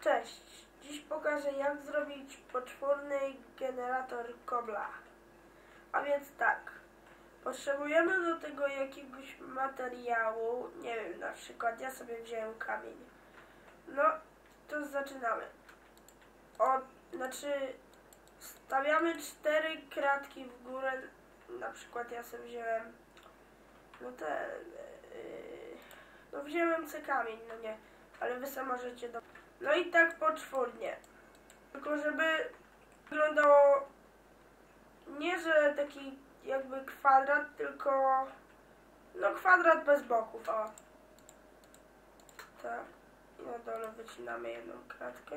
Cześć! Dziś pokażę jak zrobić poczwórny generator kobla. A więc tak, potrzebujemy do tego jakiegoś materiału, nie wiem, na przykład ja sobie wziąłem kamień. No, to zaczynamy. Od, znaczy, stawiamy cztery kratki w górę, na przykład ja sobie wziąłem, no te, yy, no wziąłem C kamień, no nie, ale wy sobie możecie do... No i tak poczwórnie. Tylko żeby wyglądało nie, że taki jakby kwadrat, tylko no kwadrat bez boków, o. Tak. I na dole wycinamy jedną kratkę.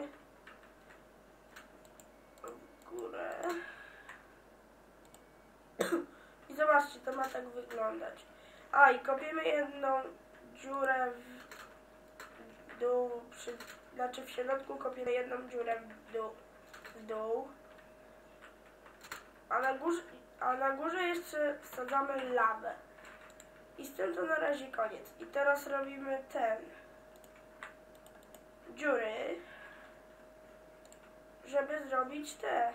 W górę. I zobaczcie, to ma tak wyglądać. A, i kopiemy jedną dziurę w dół, przy, znaczy w środku kopiemy jedną dziurę w dół, w dół. A na górze, a na górze jeszcze wsadzamy lawę. I z tym to na razie koniec. I teraz robimy ten dziury, żeby zrobić te,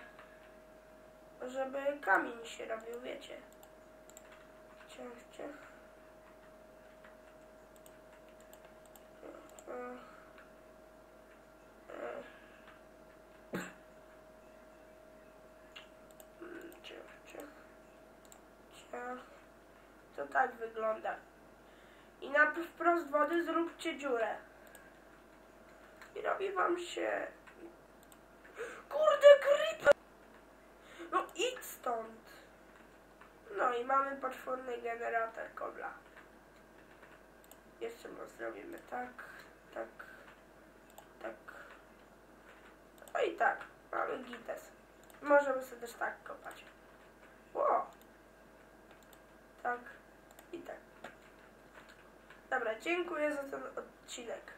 żeby kamień się robił, wiecie. Ciach, ciach. Mm. Mm. Mm, Ciach, ciach. Ciach. To tak wygląda. I na wprost wody zróbcie dziurę. I robi wam się... Kurde, creeper! No idź stąd. No i mamy poczwórny generator kobla. Jeszcze go zrobimy tak, tak, tak. No i tak, mamy gites. Możemy sobie też tak kopać. Ło! Tak i tak. Dobra, dziękuję za ten odcinek.